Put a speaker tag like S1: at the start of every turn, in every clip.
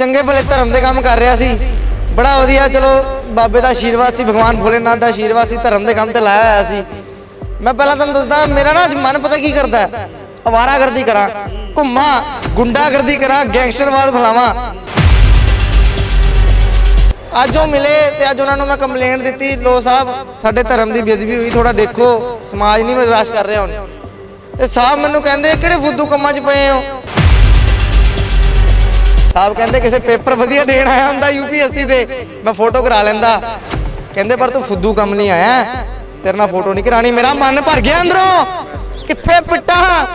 S1: ਚੰਗੇ ਭਲੇ ਧਰਮ ਦੇ ਕੰਮ ਕਰ ਰਿਹਾ ਸੀ। ਬੜਾ ਵਧੀਆ, ਚਲੋ, ਬਾਬੇ ਦਾ ਆਸ਼ੀਰਵਾਦ ਸੀ, ਭਗਵਾਨ ਭੋਲੇਨਾਥ ਦਾ ਆਸ਼ੀਰਵਾਦ ਸੀ, ਧਰਮ ਦੇ ਕੰਮ ਤੇ ਲਾਇਆ ਹੋਇਆ ਸੀ। ਮੈਂ ਪਹਿਲਾਂ ਤੁਹਾਨੂੰ ਦੱਸਦਾ, ਮੇਰਾ ਨਾ ਅੱਜ ਮਨ ਪਤਾ ਕੀ ਕਰਦਾ ਅਵਾਰਾਗਰਦੀ ਕਰਾਂ, ਘੁੰਮਾਂ, ਗੁੰਡਾਗਰਦੀ ਕਰਾਂ, ਗੈਂਗਸਟਰਵਾਦ ਫਲਾਵਾਂ। ਅੱਜ ਉਹ ਮਿਲੇ ਤੇ ਅੱਜ ਉਹਨਾਂ ਨੂੰ ਮੈਂ ਕੰਪਲੇਂਟ ਦਿੱਤੀ ਲੋ ਸਾਹਿਬ, ਸਾਡੇ ਧਰਮ ਦੀ ਬੇਅਦਬੀ ਹੋਈ ਥੋੜਾ ਦੇਖੋ, ਸਮਾਜ ਨਹੀਂ ਬਰਦਾਸ਼ਤ ਕਰ ਰਿਹਾ ਹੁਣ। ਤੇ ਸਾਹਿਬ ਮੈਨੂੰ ਕਹਿੰਦੇ, ਕਿਹੜੇ ਫੁੱਦੂ ਕੰਮਾਂ 'ਚ ਪਏ ਹੋ? ਸਾਹਿਬ ਕਹਿੰਦੇ ਕਿਸੇ ਪੇਪਰ ਵਧੀਆ ਦੇਣ ਆਇਆ ਹੁੰਦਾ ਯੂਪੀਐਸਸੀ ਦੇ। ਮੈਂ ਫੋਟੋ ਕਰਾ ਲੈਂਦਾ। ਕਹਿੰਦੇ, ਪਰ ਤੂੰ ਫੁੱਦੂ ਕੰਮ ਨਹੀਂ ਆਇਆ। ਤੇਰੇ ਨਾਲ ਫੋਟੋ ਨਹੀਂ ਕਰਾਣੀ ਮੇਰਾ ਮਨ ਭਰ ਗਿਆ ਅੰਦਰੋਂ। ਕਿੱਥੇ ਪਿੱਟਾ?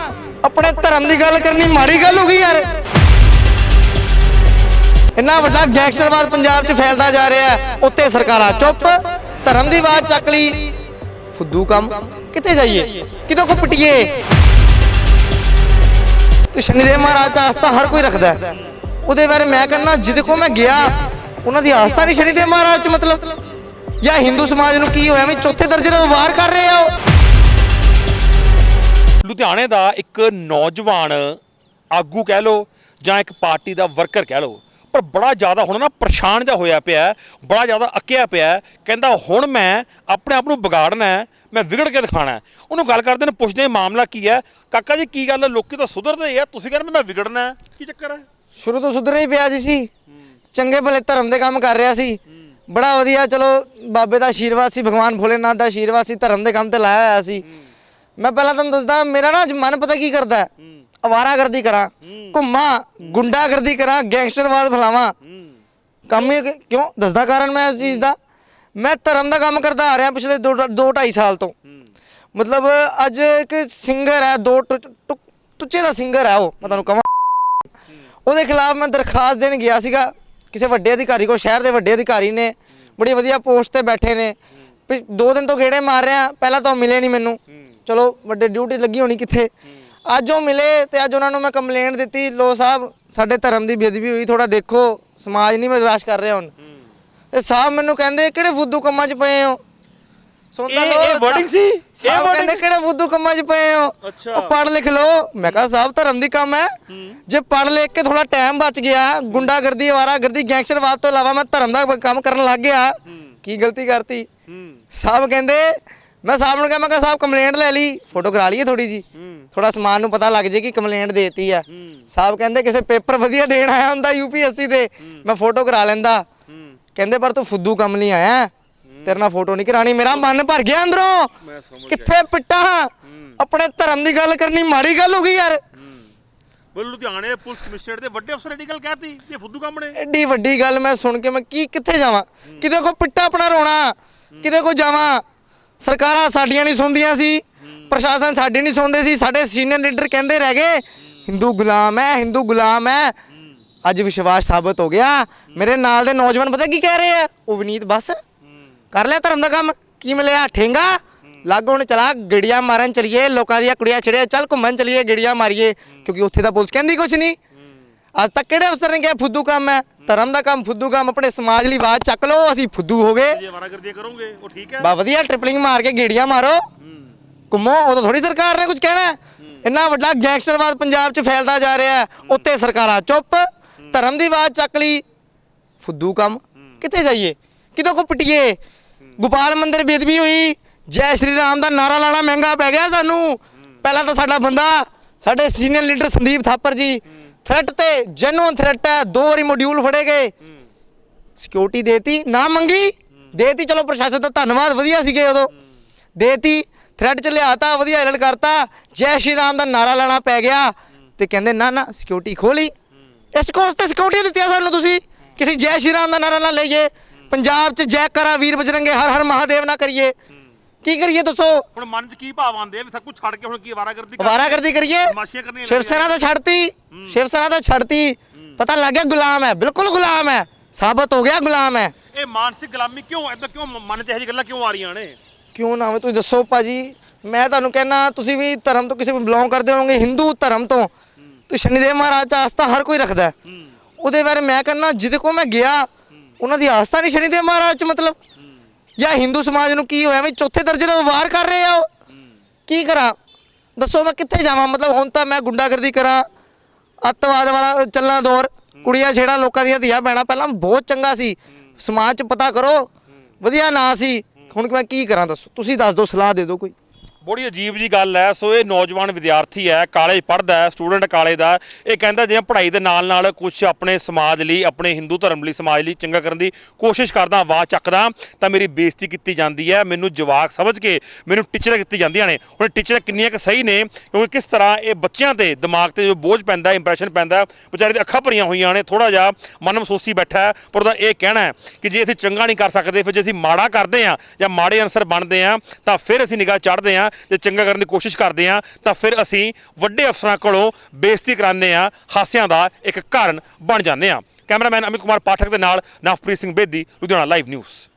S1: ਆਪਣੇ ਧਰਮ ਦੀ ਗੱਲ ਕਰਨੀ ਮਾੜੀ ਗੱਲ ਹੋ ਗਈ ਯਾਰ। ਇੰਨਾ ਵੱਡਾ ਗੈਂਗਸਟਰਵਾਦ ਪੰਜਾਬ 'ਚ ਫੈਲਦਾ ਜਾ ਰਿਹਾ। ਹੈ ਉੱਤੇ ਸਰਕਾਰਾਂ ਚੁੱਪ। ਧਰਮ ਦੀ ਆਵਾਜ਼ ਚੱਕ ਲਈ। ਫੁੱਦੂ ਕੰਮ। ਕਿੱਥੇ ਜਾਈਏ? ਕਿਦੋਂ ਕੋ ਪਟੀਏ? ਤੇ ਸ਼ਨੀਦੇਵ ਮਹਾਰਾਜ ਦਾ ਆਸਤਾ ਹਰ ਕੋਈ ਰੱਖਦਾ ਹੈ। ਉਹਦੇ ਬਾਰੇ ਮੈਂ ਕਹਿੰਦਾ, ਜਿਹਦੇ ਕੋ ਮੈਂ ਗਿਆ, ਉਹਨਾਂ ਦੀ ਆਸਥਾ ਨਹੀਂ ਸ਼ਨੀਦੇਵ ਮਹਾਰਾਜ ਚ ਮਤਲਬ। ਜਾਂ ਹਿੰਦੂ ਸਮਾਜ ਨੂੰ ਕੀ ਹੋਇਆ ਵੀ ਚੌਥੇ ਦਰਜੇ ਦਾ ਵਪਾਰ ਕਰ ਰਹੇ ਆ ਉਹ?
S2: ਲੁਧਿਆਣੇ ਦਾ ਇੱਕ ਨੌਜਵਾਨ ਆਗੂ ਕਹਿ ਲੋ ਜਾਂ ਇੱਕ ਪਾਰਟੀ ਦਾ ਵਰਕਰ ਕਹਿ ਲੋ ਪਰ ਬੜਾ ਜ਼ਿਆਦਾ ਹੁਣ ਨਾ ਪਰੇਸ਼ਾਨ ਜਿਹਾ ਹੋਇਆ ਪਿਆ, ਬੜਾ ਜ਼ਿਆਦਾ ਅੱਕਿਆ ਪਿਆ, ਕਹਿੰਦਾ ਹੁਣ ਮੈਂ ਆਪਣੇ ਆਪ ਨੂੰ ਵਿਗਾੜਨਾ ਮੈਂ ਵਿਗੜ ਕੇ ਦਿਖਾਣਾ ਉਹਨੂੰ ਗੱਲ ਕਰਦੇ ਨੇ, ਪੁੱਛਦੇ ਹਾਂ ਮਾਮਲਾ ਕੀ ਹੈ? ਕਾਕਾ ਜੀ, ਕੀ ਗੱਲ ਹੈ? ਲੋਕੀ ਤਾਂ ਸੁਧਰਦੇ ਆ, ਤੁਸੀਂ ਕਹਿੰਦੇ ਮੈਂ ਵਿਗੜਨਾ ਕੀ ਚੱਕਰ ਹੈ?
S1: ਸ਼ੁਰੂ ਤੋਂ ਸੁਧਰੇ ਹੀ ਪਿਆ ਜੀ ਸੀ। ਚੰਗੇ ਭਲੇ ਧਰਮ ਦੇ ਕੰਮ ਕਰ ਰਿਹਾ ਸੀ। ਬੜਾ ਵਧੀਆ, ਚਲੋ, ਬਾਬੇ ਦਾ ਆਸ਼ੀਰਵਾਦ ਸੀ, ਭਗਵਾਨ ਭੋਲੇਨਾਥ ਦਾ ਆਸ਼ੀਰਵਾਦ ਸੀ, ਧਰਮ ਦੇ ਕੰਮ ਤੇ ਲਾਇਆ ਹੋਇਆ ਸੀ। ਮੈਂ ਪਹਿਲਾਂ ਤੁਹਾਨੂੰ ਦੱਸਦਾ, ਮੇਰਾ ਨਾ ਅੱਜ ਮਨ ਪਤਾ ਕੀ ਕਰਦਾ ਹੈ? ਅਵਾਰਾਗਰਦੀ ਕਰਾਂ, ਘੁੰਮਾਂ, ਗੁੰਡਾਗਰਦੀ ਕਰਾਂ, ਗੈਂਗਸਟਰਵਾਦ ਫਲਾਵਾਂ। ਕੰਮ ਹੀ ਕਿ- ਕਿਉਂ? ਦੱਸਦਾ ਕਾਰਨ ਮੈਂ ਇਸ ਚੀਜ਼ ਦਾ। ਮੈਂ ਧਰਮ ਦਾ ਕੰਮ ਕਰਦਾ ਆ ਰਿਹਾ ਪਿਛਲੇ 2 ਢਾਈ ਸਾਲ ਤੋਂ। ਮਤਲਬ ਅੱਜ ਇੱਕ ਸਿੰਗਰ ਹੈ, ਦੋ ਟੁ- ਟੁ- ਟੁੱਚੇ ਦਾ ਸਿੰਗਰ ਹੈ ਉਹ, ਮੈਂ ਤੁਹਾਨੂੰ ਕਹਾਂ। ਉਹਦੇ ਖਿਲਾਫ ਮੈਂ ਦਰਖਾਸਤ ਦੇਣ ਗਿਆ ਸੀਗਾ। ਕਿਸੇ ਵੱਡੇ ਅਧਿਕਾਰੀ ਕੋਲ, ਸ਼ਹਿਰ ਦੇ ਵੱਡੇ ਅਧਿਕਾਰੀ ਨੇ। ਬੜੀ ਵਧੀਆ ਪੋਸਟ ਤੇ ਬੈਠੇ ਨੇ। ਵੀ ਦੋ ਦਿਨ ਤੋਂ ਗੇੜੇ ਮਾਰ ਰਿਹਾ, ਪਹਿਲਾਂ ਤਾਂ ਉਹ ਮਿਲੇ ਨਹੀਂ ਮੈਨੂੰ। ਚਲੋ, ਵੱਡੇ ਡਿਊਟੀ ਲੱਗੀ ਹੋਣੀ ਕਿੱਥੇ? ਅੱਜ ਉਹ ਮਿਲੇ ਤੇ ਅੱਜ ਉਹਨਾਂ ਨੂੰ ਮੈਂ ਕੰਪਲੇਂਟ ਦਿੱਤੀ। ਲੋ ਸਾਹਿਬ, ਸਾਡੇ ਧਰਮ ਦੀ ਬੇਅਦਬੀ ਹੋਈ ਥੋੜਾ ਦੇਖੋ। ਸਮਾਜ ਨਹੀਂ ਬਰਦਾਸ਼ਤ ਕਰ ਰਿਹਾ ਹੁਣ। ਤੇ ਸਾਹਿਬ ਮੈਨੂੰ ਕਹਿੰਦੇ, ਕਿਹੜੇ ਫੁੱਦੂ ਕੰਮਾਂ 'ਚ ਪਏ ਹੋ? ਸੁਣਦਾ ਲਓ
S2: ਇਹ wording ਸੀ? ਇਹ?
S1: ਕਹਿੰਦੇ ਕਿਹੜੇ ਫੁੱਦੂ ਕੰਮਾਂ 'ਚ ਪਏ ਹੋ?
S2: ਅੱਛਾ।
S1: ਉਹ ਪੜ੍ਹ ਲਿਖ ਲਓ। ਮੈਂ ਕਿਹਾ ਸਾਹਿਬ ਧਰਮ ਦੀ ਕੰਮ ਹੈ। ਜੇ ਪੜ੍ਹ ਲਿਖ ਕੇ ਥੋੜਾ ਟਾਈਮ ਬਚ ਗਿਆ ਗੁੰਡਾਗਰਦੀ ਆਵਾਰਾਗਰਦੀ ਗੈਂਗਸਟਰਵਾਦ ਤੋਂ ਇਲਾਵਾ ਮੈਂ ਧਰਮ ਦਾ ਕੰਮ ਕਰਨ ਲੱਗ ਗਿਆ। ਕੀ ਗਲਤੀ ਕਰਤੀ? ਸਾਹਿਬ ਕਹਿੰਦੇ ਮੈਂ ਸਾਹਿਬ ਨੂੰ ਕਿਹਾ ਮੈਂ ਕਿਹਾ ਸਾਹਿਬ ਕੰਪਲੇਂਟ ਲੈ ਲਈ। ਫੋਟੋ ਕਰਾ ਲਈਏ ਥੋੜੀ ਜੀ ਥੋੜਾ ਸਮਾਨ ਨੂੰ ਪਤਾ ਲੱਗ ਜੇ ਕਿ ਕੰਪਲੇਂਟ ਦੇਤੀ ਆ। ਸਾਹਿਬ ਕਹਿੰਦੇ ਕਿਸੇ ਪੇਪਰ ਵਧੀਆ ਦੇਣ ਆਇਆ ਹੁੰਦਾ ਯੂਪੀਐਸਸੀ ਦੇ। ਮੈਂ ਫੋਟੋ ਕਰਾ ਲੈਂਦਾ। ਕਹਿੰਦੇ ਪਰ ਤੂੰ ਫੁੱਦੂ ਕੰਮ ਨਹੀਂ ਆਇਆ। ਤੇਰੇ ਨਾਲ ਫੋਟੋ ਨਹੀਂ ਕਰਾਣੀ ਮੇਰਾ ਮਨ ਭਰ ਗਿਆ ਅੰਦਰੋਂ। ਕਿੱਥੇ ਪਿੱਟਾ? ਆਪਣੇ ਧਰਮ ਦੀ ਗੱਲ ਕਰਨੀ ਮਾੜੀ ਗੱਲ ਹੋ ਗਈ ਯਾਰ।
S2: ਬੋਲ ਲੁਧਿਆਣੇ ਪੁਲਿਸ ਕਮਿਸ਼ਨਰ ਦੇ ਵੱਡੇ ਅਫਸਰ ਐਡੀ ਗੱਲ ਕਹਿਤੀ ਇਹ ਫੁੱਦੂ ਕੰਮ ਨੇ।
S1: ਐਡੀ ਵੱਡੀ ਗੱਲ ਮੈਂ ਸੁਣ ਕੇ ਮੈਂ ਕੀ ਕਿੱਥੇ ਜਾਵਾਂ? ਕਿਤੇ ਕੋ ਪਿੱਟਾ ਆਪਣਾ ਰੋਣਾ ਕਿਤੇ ਕੋ ਜਾਵਾਂ। ਸਰਕਾਰਾਂ ਸਾਡੀਆਂ ਨਹੀਂ ਸੁਣਦੀਆਂ ਸੀ ਪ੍ਰਸ਼ਾਸਨ ਸਾਡੀ ਨਹੀਂ ਸੁਣਦੇ ਸੀ ਸਾਡੇ ਸੀਨੀਅਰ ਲੀਡਰ ਕਹਿੰਦੇ ਰਹਿ ਗਏ ਹਿੰਦੂ ਗੁਲਾਮ ਹੈ ਹਿੰਦੂ ਗੁਲਾਮ ਹੈ। ਅੱਜ ਵਿਸ਼ਵਾਸ ਸਾਬਤ ਹੋ ਗਿਆ। ਮੇਰੇ ਨਾਲ ਦੇ ਨੌਜਵਾਨ ਪਤਾ ਕੀ ਕਹਿ ਰਹੇ ਆ? ਉਹ ਵਿਨੀਤ ਬਸ। ਕਰ ਲਿਆ ਧਰਮ ਦਾ ਕੰਮ? ਕੀ ਮਿਲਿਆ? ਠੇਂਗਾ? ਲੱਗ ਹੁਣ ਚਲਾ ਗੜੀਆਂ ਮਾਰਨ ਚਲੀਏ ਲੋਕਾਂ ਦੀਆਂ ਕੁੜੀਆਂ ਛੜਿਆ ਚੱਲ ਘੁੰਮਣ ਚਲੀਏ ਗੜੀਆਂ ਮਾਰੀਏ। ਕਿਉਂਕਿ ਉੱਥੇ ਤਾਂ ਪੁਲਿਸ ਕਹਿੰਦੀ ਕੁਛ ਨਹੀਂ। ਅੱਜ ਤੱਕ ਕਿਹੜੇ ਅਫਸਰ ਨੇ ਕਿਹਾ ਫੁੱਦੂ ਕੰਮ ਹੈ? ਧਰਮ ਦਾ ਕੰਮ ਫੁੱਦੂ ਕੰਮ ਆਪਣੇ ਸਮਾਜ ਲਈ ਆਵਾਜ਼ ਚੱਕ ਲਓ ਅਸੀਂ ਫੁੱਦੂ ਹੋ ਗਏ।
S2: ਜੇ ਵਾਰਾਗਰਦੀ ਕਰੋਗੇ? ਉਹ ਠੀਕ ਹੈ।
S1: ਬਾ ਵਧੀਆ ਟ੍ਰਿਪਲਿੰਗ ਮਾਰ ਕੇ ਗੇੜੀਆਂ ਮਾਰੋ। ਘੁੰਮੋ ਉਦੋਂ ਥੋੜੀ ਸਰਕਾਰ ਨੇ ਕੁਝ ਕਹਿਣਾ। ਇੰਨਾ ਵੱਡਾ ਗੈਂਗਸਟਰਵਾਦ ਪੰਜਾਬ 'ਚ ਫੈਲਦਾ ਜਾ ਰਿਹਾ ਹੈ। ਉੱਤੇ ਸਰਕਾਰਾਂ ਚੁੱਪ ਧਰਮ ਦੀ ਆਵਾਜ਼ ਚੱਕ ਲਈ। ਫੁੱਦੂ ਕੰਮ ਕਿੱਥੇ ਜਾਈਏ? ਕਿਦੋਂ ਕੋ ਪਟੀਏ? ਗੋਪਾਲ ਮੰਦਿਰ ਬੇਦਬੀ ਹੋਈ। ਜੈ ਸ਼੍ਰੀ ਰਾਮ ਦਾ ਨਾਰਾ ਲਾਣਾ ਮਹਿੰਗਾ ਪੈ ਗਿਆ ਸਾਨੂੰ। ਪਹਿਲਾਂ ਤਾਂ ਸਾਡਾ ਬੰਦਾ, ਸਾਡੇ ਸੀਨੀਅਰ ਲੀਡਰ ਸੰਦੀਪ ਥਾਪਰ ਜੀ ਥ੍ਰੈਟ ਤੇ ਜੈਨੂਅਨ ਥ੍ਰੈਟ ਹੈ। ਦੋ ਵਾਰੀ ਮੋਡਿਊਲ ਫੜੇ ਗਏ। ਸਿਕਿਉਰਿਟੀ ਦੇਤੀ, ਨਾ ਮੰਗੀ। ਦੇਤੀ, ਚਲੋ ਪ੍ਰਸ਼ਾਸਨ ਦਾ ਧੰਨਵਾਦ, ਵਧੀਆ ਸੀਗੇ ਉਦੋਂ। ਦੇਤੀ ਥ੍ਰੈਡ ਚ ਲਿਆਤਾ, ਵਧੀਆ ਐਲਰਟ ਕਰਤਾ। ਜੈ ਸ਼੍ਰੀ ਰਾਮ ਦਾ ਨਾਰਾ ਲਾਣਾ ਪੈ ਗਿਆ। ਤੇ ਕਹਿੰਦੇ, ਨਾ ਨਾ ਸਿਕਿਉਰਿਟੀ ਖੋਲੀ ਇਸ ਕੋਰਸ ਤੇ ਸਿਕਿਉਰਿਟੀ ਦਿੱਤੀਆਂ ਸਾਨੂੰ ਤੁਸੀਂ। ਕਿਸੇ ਜੈ ਸ਼੍ਰੀ ਰਾਮ ਦਾ ਨਾਰਾ ਨਾ ਲਈਏ। ਪੰਜਾਬ ਚ ਜੈ ਕਰਾ ਵੀਰ ਬਜਰੰਗੇ ਹਰ ਹਰ ਮਹਾਦੇਵ ਨਾ ਕਰੀਏ। ਕੀ ਕਰੀਏ ਦੱਸੋ?
S2: ਹੁਣ ਮਨ 'ਚ ਕੀ ਭਾਵ ਆਉਂਦੇ ਆ ਵੀ ਸਭ ਕੁਝ ਛੱਡ ਕੇ ਹੁਣ ਕੀ ਵਾਰਾਗਰਦੀ ਕਰ
S1: ਅਵਾਰਾਗਰਦੀ ਕਰੀਏ?
S2: ਤਮਾਸ਼ੀਆਂ ਕਰਨੀਆਂ
S1: ਸ਼ਿਵ ਸੈਨਾ ਤਾਂ ਛੱਡਤੀ। ਸ਼ਿਵ ਸੈਨਾ ਤਾਂ ਛੱਡਤੀ। ਪਤਾ ਲੱਗ ਗਿਆ ਗੁਲਾਮ ਹੈ ਬਿਲਕੁਲ ਗੁਲਾਮ ਹੈ। ਸਾਬਤ ਹੋ ਗਿਆ ਗੁਲਾਮ ਹੈ।
S2: ਇਹ ਮਾਨਸਿਕ ਗੁਲਾਮੀ ਕਿਉਂ ਐਦਾਂ ਕਿਉਂ ਮਨ 'ਚ ਇਹੋ ਗੱਲਾਂ ਕਿਉਂ ਆ ਰਹੀਆਂ ਨੇ?
S1: ਕਿਉਂ ਨਾ ਹੋਵੇ ਤੁਸੀਂ ਦੱਸੋ ਭਾਜੀ। ਮੈਂ ਤੁਹਾਨੂੰ ਕਹਿਣਾ ਤੁਸੀਂ ਵੀ ਧਰਮ ਤੋਂ ਕਿਸੇ ਨੂੰ ਬਿਲੋਂਗ ਕਰਦੇ ਹੋਵੋਗੇ ਹਿੰਦੂ ਧਰਮ ਤੋਂ। ਤੇ ਸ਼ਨੀਦੇਵ ਮਹਾਰਾਜ ਦਾ ਆਸਥਾ ਹਰ ਕੋਈ ਰੱਖਦਾ। ਉਹਦੇ ਬਾਰੇ ਮੈਂ ਕਹਿੰਦਾ ਜਿਹਦੇ ਕੋ ਮੈਂ ਗਿਆ ਉਹਨਾਂ ਦੀ ਆਸਥਾ ਨਹੀਂ ਸ਼ਨੀਦੇਵ ਮਹਾਰਾਜ ਚ ਮਤਲਬ? ਜਾਂ ਹਿੰਦੂ ਸਮਾਜ ਨੂੰ ਕੀ ਹੋਇਆ ਵੀ ਚੌਥੇ ਦਰਜੇ ਦਾ ਵਪਾਰ ਕਰ ਰਹੇ ਆ ਉਹ? ਕੀ ਕਰਾਂ? ਦੱਸੋ ਮੈਂ ਕਿੱਥੇ ਜਾਵਾਂ? ਮਤਲਬ ਹੁਣ ਤਾਂ ਮੈਂ ਗੁੰਡਾਗਰਦੀ ਕਰਾਂ ਅੱਤਵਾਦ ਵਾਲਾ ਚੱਲਾਂ ਦੌਰ ਕੁੜੀਆਂ ਛੇੜਾ ਲੋਕਾਂ ਦੀਆਂ ਧੀਆਂ ਭੈਣਾਂ ਪਹਿਲਾਂ ਬਹੁਤ ਚੰਗਾ ਸੀ। ਸਮਾਜ 'ਚ ਪਤਾ ਕਰੋ ਵਧੀਆ ਨਾਂ ਸੀ। ਹੁਣ ਮੈਂ ਕੀ ਕਰਾਂ ਦੱਸੋ? ਤੁਸੀਂ ਦੱਸ ਦਿਓ ਸਲਾਹ ਦੇ ਦਿਓ ਕੋਈ।
S2: ਬੜੀ ਅਜੀਬ ਜੀ ਗੱਲ ਹੈ। ਸੋ ਇਹ ਨੌਜਵਾਨ ਵਿਦਿਆਰਥੀ ਹੈ, ਕਾਲਜ ਪੜ੍ਹਦਾ ਹੈ, ਸਟੂਡੈਂਟ ਕਾਲਜ ਦਾ। ਇਹ ਕਹਿੰਦਾ ਜਿਵੇਂ ਪੜ੍ਹਾਈ ਦੇ ਨਾਲ ਨਾਲ ਕੁਝ ਆਪਣੇ ਸਮਾਜ ਲਈ, ਆਪਣੇ ਹਿੰਦੂ ਧਰਮ ਲਈ, ਸਮਾਜ ਲਈ ਚੰਗਾ ਕਰਨ ਦੀ ਕੋਸ਼ਿਸ਼ ਕਰਦਾ, ਆਵਾਜ਼ ਚੱਕਦਾ, ਤਾਂ ਮੇਰੀ ਬੇਇੱਜ਼ਤੀ ਕੀਤੀ ਜਾਂਦੀ ਹੈ। ਮੈਨੂੰ ਜਵਾਕ ਸਮਝ ਕੇ ਮੈਨੂੰ ਟੀਚਰਾਂ ਕੀਤੀ ਜਾਂਦੀਆਂ ਨੇ। ਹੁਣ ਟੀਚਰਾਂ ਕਿੰਨੀਆਂ ਕੁ ਸਹੀ ਨੇ, ਕਿਉਂਕਿ ਕਿਸ ਤਰ੍ਹਾਂ ਇਹ ਬੱਚਿਆਂ ਤੇ ਦਿਮਾਗ ਤੇ ਜੋ ਬੋਝ ਪੈਂਦਾ ਇੰਪ੍ਰੈਸ਼ਨ ਪੈਂਦਾ ਵਿਚਾਰੇ ਦੀ ਅੱਖਾਂ ਭਰੀਆਂ ਹੋਈਆਂ ਨੇ ਥੋੜਾ ਜਿਹਾ ਮਨ ਮਹਿਸੂਸੀ ਬੈਠਾ ਪਰ ਉਹਦਾ ਇਹ ਕਹਿਣਾ ਕਿ ਜੇ ਅਸੀਂ ਚੰਗਾ ਨਹੀਂ ਕਰ ਸਕਦੇ, ਫਿਰ ਜੇ ਅਸੀਂ ਮਾੜਾ ਕਰਦੇ ਹਾਂ ਜਾਂ ਮਾੜੇ ਅਨਸਰ ਬਣਦੇ ਹਾਂ, ਤਾਂ ਫਿਰ ਅਸੀਂ ਨਿਗਾਹ ਚੜ੍ਹਦੇ ਹਾਂ। ਜੇ ਚੰਗਾ ਕਰਨ ਦੀ ਕੋਸ਼ਿਸ਼ ਕਰਦੇ ਹਾਂ, ਤਾਂ ਫਿਰ ਅਸੀਂ ਵੱਡੇ ਅਫਸਰਾਂ ਕੋਲੋਂ ਬੇਇੱਜ਼ਤੀ ਕਰਾਉਂਦੇ ਹਾਂ, ਹਾਸਿਆਂ ਦਾ ਇੱਕ ਕਾਰਨ ਬਣ ਜਾਂਦੇ ਹਾਂ। ਕੈਮਰਾਮੈਨ ਅਮਿਤ ਕੁਮਾਰ ਪਾਠਕ ਦੇ ਨਾਲ ਨਵਪ੍ਰੀਤ ਸਿੰਘ ਬੇਦੀ, ਲੁਧਿਆਣਾ ਲਾਈਵ ਨਿਊਜ਼